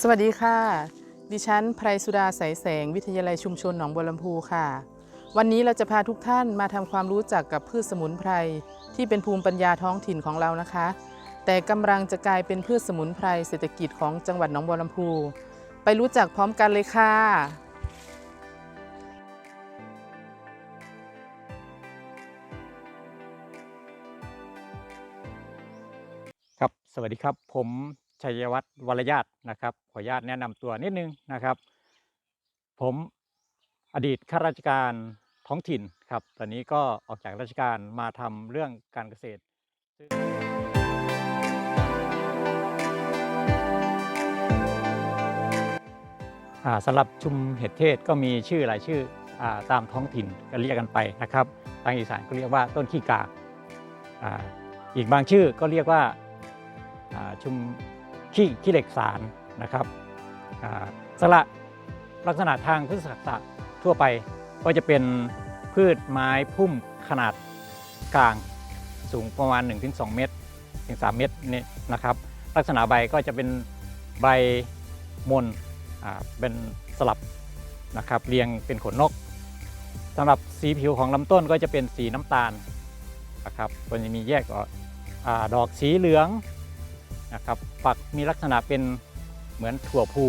สวัสดีค่ะ ดิฉันไพรสุดาใสแสง วิทยาลัยชุมชนหนองบัวลำพูค่ะ วันนี้เราจะพาทุกท่านมาทำความรู้จักกับพืชสมุนไพร ที่เป็นภูมิปัญญาท้องถิ่นของเรานะคะ แต่กำลังจะกลายเป็นพืชสมุนไพรเศรษฐกิจของจังหวัดหนองบัวลำพู ไปรู้จักพร้อมกันเลยค่ะครับ สวัสดีครับ ผม ชัยวัฒน์วรญาตนะครับ ขออนุญาตแนะนำตัวนิดนึงนะครับ ผมอดีตข้าราชการท้องถิ่นครับ ตอนนี้ก็ออกจากราชการมาทำเรื่องการเกษตรอ่าสำหรับชุมเห็ดเทศก็มีชื่อหลายชื่ออาตามท้องถิ่นก็เรียกกันไปนะครับ ทางอีสานก็เรียกว่าต้นขี้กากอ่าอีกบางชื่อก็เรียกว่าอ่าชุม ขี้ขี้เหล็กสารนะครับสละลักษณะทางพฤกษศาสตร์ทั่วไปก็จะเป็นพืชไม้พุ่มขนาดกลางสูงประมาณ 1-2 เมตร ถึง 3 เมตรนี่นะครับ ลักษณะใบก็จะเป็นใบมนเป็นสลับนะครับเรียงเป็นขนนกสำหรับสีผิวของลำต้นก็จะเป็นสีน้ำตาลนะครับก็จะมีแยกออกอดอกสีเหลือง นะครับฝักมีลักษณะเป็นเหมือนถั่วพู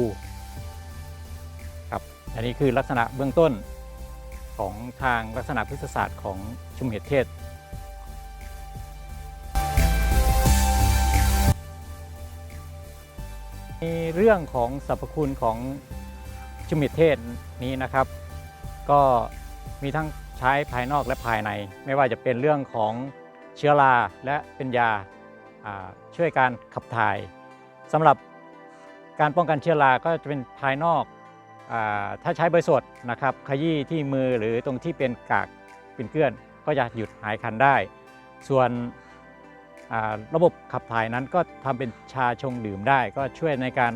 ครับอันนี้คือลักษณะเบื้องต้นของทางลักษณะพฤกษศาสตร์ของชุมเห็ดเทศ มีเรื่องของสรรพคุณของชุมเห็ดเทศนี้นะครับ ก็มีทั้งใช้ภายนอกและภายใน ไม่ว่าจะเป็นเรื่องของเชื้อราและเป็นยาอ่า ช่วยการขับถ่ายสำหรับการป้องกันเชื้อราก็จะเป็นภายนอกอถ้าใช้ใบสดนะครับขยี้ที่มือหรือตรงที่เป็นกากเป็นเกลื่อน ก็จะหยุดหายคันได้ ส่วนระบบขับถ่ายนั้นก็ทำเป็นชาชงดื่มได้ ก็ช่วยในการ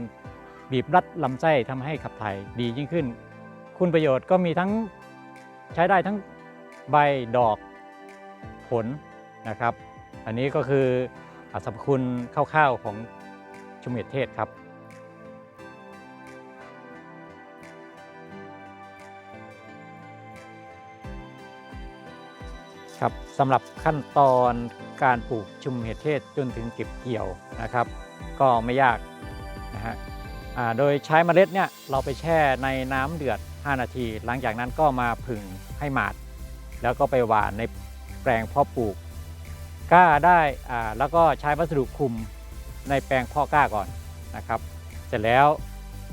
บีบรัดลำไส้ทำให้ขับถ่ายดียิ่งขึ้น คุณประโยชน์ก็มีทั้งใช้ได้ทั้งใบดอกผลนะครับ อันนี้ก็คือ สรรพคุณคร่าวๆของชุมเห็ดเทศครับครับสำหรับขั้นตอนการปลูกชุมเห็ดเทศจนถึงเก็บเกี่ยวนะครับ ก็ไม่ยากนะฮะโดยใช้เมล็ดเนี่ยเราไปแช่ในน้ำเดือด 5 นาที หลังจากนั้นก็มาผึ่งให้หมาด แล้วก็ไปหว่านในแปลงเพาะปลูก กล้าได้อ่าแล้วก็ใช้วัสดุคลุมในแปลงพ่อกล้าก่อนนะครับ เสร็จแล้ว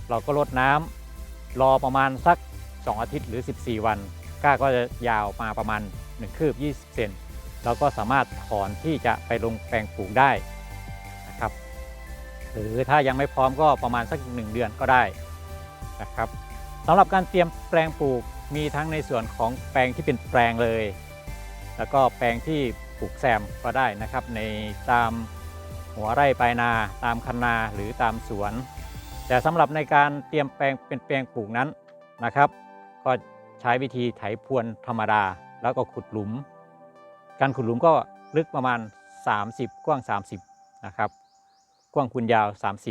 เราก็ลดน้ำรอประมาณสัก 2 อาทิตย์หรือ 14 วัน กล้าก็จะยาวมาประมาณ 1 คืบ 20 เซนเราก็สามารถถอนที่จะไปลงแปลงปลูกได้นะครับ หรือถ้ายังไม่พร้อมก็ประมาณสัก 1 เดือนก็ได้นะครับสำหรับการเตรียมแปลงปลูกมีทั้งในส่วนของแปลงที่เป็นแปลงเลย แล้วก็แปลงที่ ปลูกแซมก็ได้นะครับ ในตามหัวไร่ปลายนาตามคันนาหรือตามสวน แต่สำหรับในการเตรียมแปลงเป็นแปลงปลูกนั้นนะครับ ก็ใช้วิธีไถพรวนธรรมดา แล้วก็ขุดหลุม การขุดหลุมก็ลึกประมาณ 30 กว้าง 30นะครับกว้างคูณยาว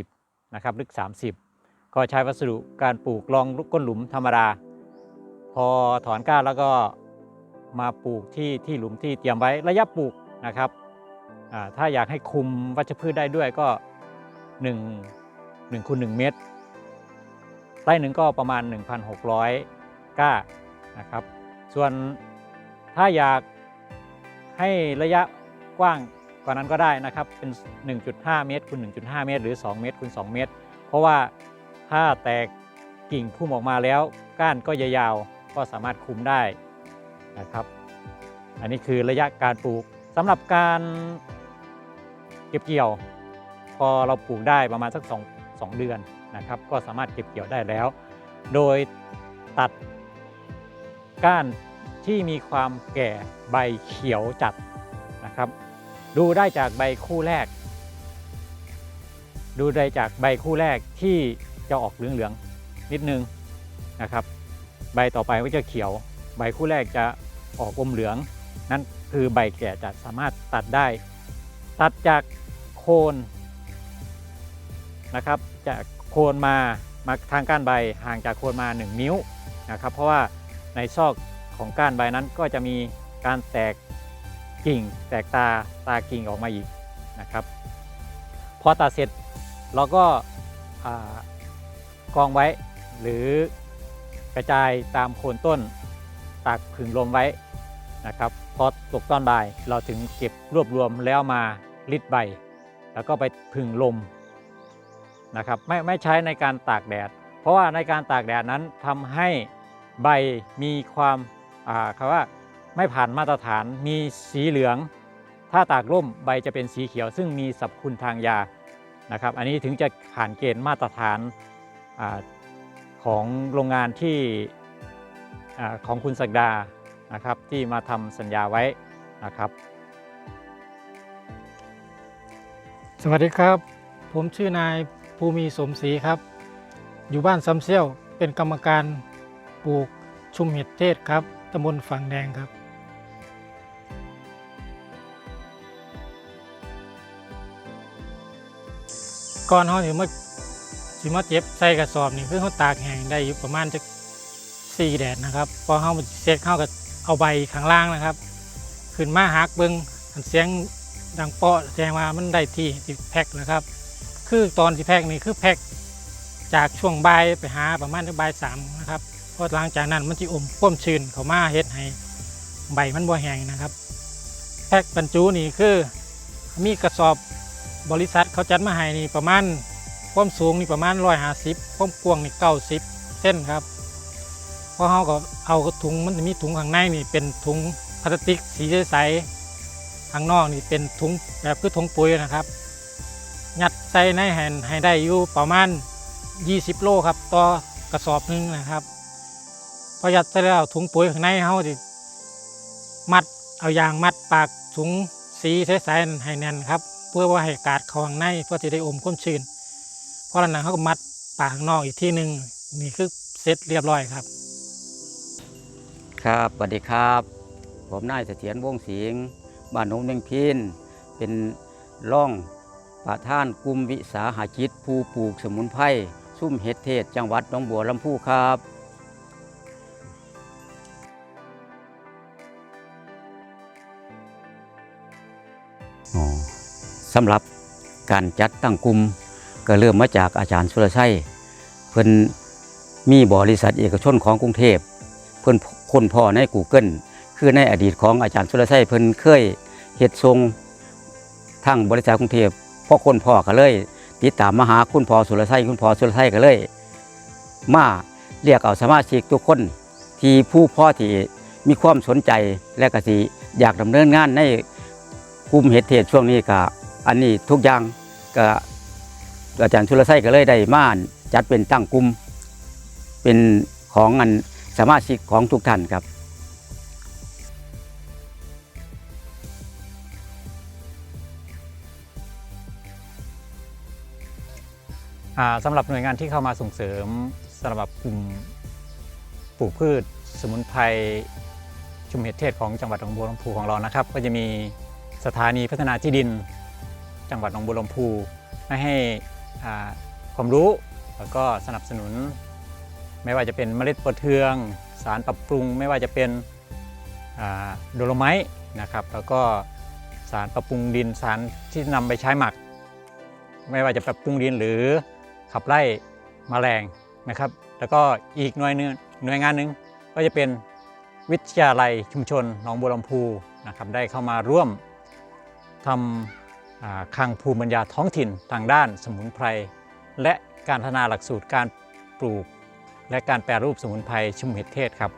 30นะครับลึก 30 ก็ใช้วัสดุการปลูกรองก้นหลุมธรรมดา พอถอนก้าแล้วก็ มาปลูกที่ที่หลุมที่เตรียมไว้ระยะปลูกนะครับถ้าอยากให้คุมวัชพืชได้ด้วยก็1 1คูณ1เมตรไร่หนึ่งก็ประมาณ 1,600 ก้านะครับ ส่วนถ้าอยากให้ระยะกว้างกว่านั้นก็ได้นะครับ เป็น 1.5 เมตรคูณ1.5 เมตร หรือ 2 เมตรคูณ2เมตร เพราะว่าถ้าแตกกิ่งพุ่มออกมาแล้ว ก้านก็ยาวก็สามารถคุมได้ นะครับ อันนี้คือระยะการปลูกสำหรับการเก็บเกี่ยว พอเราปลูกได้ประมาณสัก2 2เดือนนะครับ ก็สามารถเก็บเกี่ยวได้แล้ว โดยตัดก้านที่มีความแก่ใบเขียวจัดนะครับ ดูได้จากใบคู่แรก ดูได้จากใบคู่แรกที่จะออกเหลืองๆนิดนึงนะครับ ใบต่อไปก็จะเขียว ใบคู่แรกจะ ออกอมเหลือง นั่นคือใบแก่จะสามารถตัดได้ ตัดจากโคนนะครับจากโคนมามาทางก้านใบห่างจากโคนมา 1 นิ้วนะครับ เพราะว่าในซอกของก้านใบนั้นก็จะมีการแตกกิ่ง แตกตาตากิ่งออกมาอีกนะครับพอตัดเสร็จเราก็กองไว้หรือกระจายตามโคนต้นตากผึ่งลมไว้ นะครับพอตกตอนบ่ายเราถึงเก็บรวบรวมแล้วมาริดใบ แล้วก็ไปผึ่งลมนะครับไม่ไม่ใช้ในการตากแดด เพราะว่าในการตากแดดนั้นทำให้ใบมีความอ่าคำว่าไม่ผ่านมาตรฐานมีสีเหลือง ถ้าตากร่มใบจะเป็นสีเขียว ซึ่งมีสรรพคุณทางยานะครับ อันนี้ถึงจะผ่านเกณฑ์มาตรฐานอของโรงงานที่อของคุณศักดา นะครับที่มาทำสัญญาไว้นะครับ สวัสดีครับ ผมชื่อนายภูมิสมศรีครับ อยู่บ้านซ้ำเซียวเป็นกรรมการปลูกชุมเห็ดเทศครับตำบลฝั่งแดงครับก่อนเขาถึงมาสิมาเจ็บใส่กระสอบนี่คือเขาตากแห้งได้อยู่ประมาณจะสี่แดดนะครับ พอเขาเสร็จเข้าก็ เอาใบข้างล่างนะครับ ขึ้นมาหักเบิงอันเสียงดังเปาะแสดงว่ามันได้ที่ที่แพ็คแล้วครับ คือตอนที่แพ็คนี่คือแพ็คจากช่วงบ่ายไปหาประมาณบ่ายสามนะครับเพราะหลังจากนั้นมันจะอมควมชื้นเข้ามาเฮ็ดให้ใบมันบ่แห้งนะครับ แพ็คบรรจุนี่คือมีกระสอบบริษัทเขาจัดมาให้นี่ประมาณความสูงนี่ประมาณร้อยห้าสิบความกว้างนี่เก้าสิบเส้นครับ พอเขาก็เอาถุงมันจะมีถุงข้างในนี่เป็นถุงพลาสติกสีใสๆข้างนอกนี่เป็นถุงแบบคือถุงปุ๋ยนะครับยัดใส่ในแห่นให้ได้อยู่ประมาณ 20 โลครับต่อกระสอบหนึงนะครับพอยัดใส่แล้วถุงปุ๋ยข้างในเขาจะมัดเอายางมัดปากถุงสีใสๆให้แน่นครับ เพื่อว่าให้อากาศเข้าข้างในเพื่อจะได้อมความชื้นเพราะฉะนั้นเขาก็มัดปากข้างนอกอีกที่หนึ่งนี่คือเสร็จเรียบร้อยครับ ครับสวัสดีครับ ผมนายเสถียรวงศิงบ้านหนองเมงพินเป็นร่องประธานกลุ่มวิสาหกิจผู้ปลูกสมุนไพรซุ่มเห็ดเทศ จังหวัดหนองบัวลำพูครับสำหรับการจัดตั้งกลุ่มก็เริ่มมาจากอาจารย์สุรชัยเพิ่นมีบริษัทเอกชนของกรุงเทพเพิ่น คนพ่อใน Google คือในอดีตของอาจารย์สุรชัยเพิ่นเคยเฮ็ดทรงทางบริษัทกรุงเทพพอคนพ่อก็เลย ติดตามมาหาคุณพ่อสุรชัยคุณพ่อสุรชัยก็เลย มาเรียกเอาสมาชิกทุกคนที่ผู้พ่อที่มีความสนใจและก็สิอยากดำเนินงานในกลุ่มเฮ็ดเทศช่วงนี้ก็อันนี้ทุกอย่างก็อาจารย์สุรชัยก็เลยได้มาจัดเป็นตั้งกลุ่มเป็นของอัน สมาชิกของทุกท่านครับสำหรับหน่วยงานที่เข้ามาส่งเสริมสำหรับกลุ่มปลูกพืช สมุนไพรชุมเห็ดเทศของจังหวัดหนองบัวลำพูของเรานะครับ ก็จะมีสถานีพัฒนาที่ดิน จังหวัดหนองบัวลำพูให้ความรู้แล้วก็สนับสนุน ไม่ว่าจะเป็นเมล็ดปะเทือง สารปรับปรุง ไม่ว่าจะเป็นโดโลไมต์นะครับแล้วก็สารปรับปรุงดินสารที่นำไปใช้หมัก ไม่ว่าจะปรับปรุงดินหรือขับไล่มแมลงนะครับ แล้วก็อีกหน่วยนึงหน่วยงานหนึ่งก็จะเป็นวิทยาลัยชุมชนหนองบัวลำพูนะครับได้เข้ามาร่วมทำคลังภูมิปัญญาท้องถิ่นทางด้านสมุนไพร และการพัฒนาหลักสูตรการปลูก และการแปรรูปสมุนไพรชุมเห็ดเทศครับ